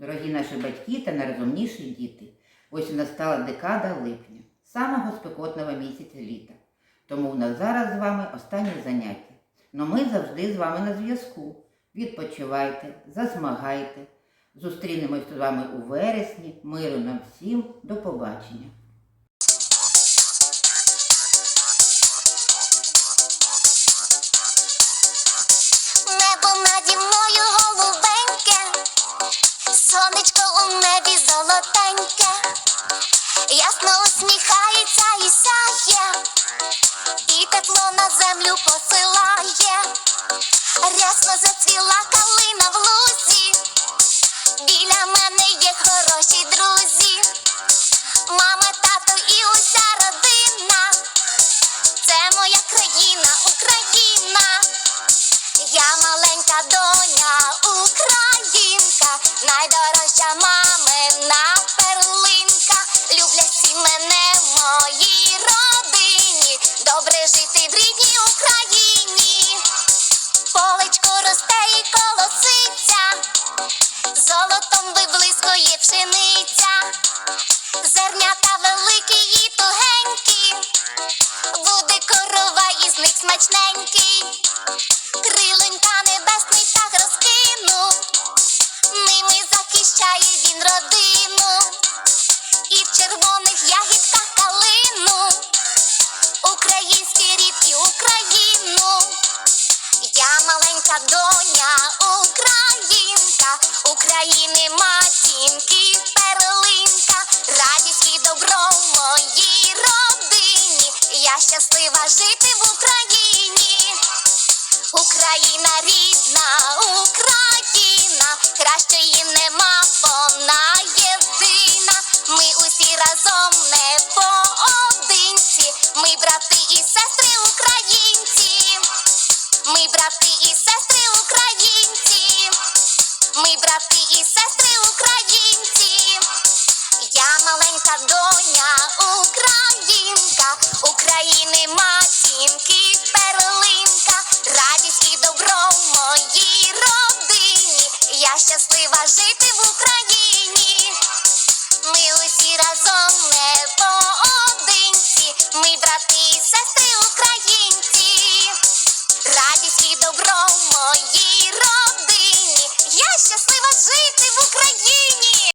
Дорогі наші батьки та найрозумніші діти, ось настала декада липня, самого спекотного місяця літа. Тому в нас зараз з вами останнє заняття. Но ми завжди з вами на зв'язку. Відпочивайте, засмагайте. Зустрінемось з вами у вересні. Миру нам всім. До побачення. Небо наді у небі золотеньке, ясно усміхається і сяє, і тепло на землю посилає, рясно зацвіла калина в лузі, біля мене виблискує пшениця, зернята великі і тугенькі, буде корова із них смачненький. Криленька небесний птах розкинув, ними захищає він родину, і в червоних ягідках калину, український рід і Україну. Я маленька доня, жити в Україні. Україна рідна, Україна, кращої нема, вона єдина. Ми усі разом не поодинці. Ми брати і сестри українці. Ми брати і сестри українці. Ми брати і сестри させよ。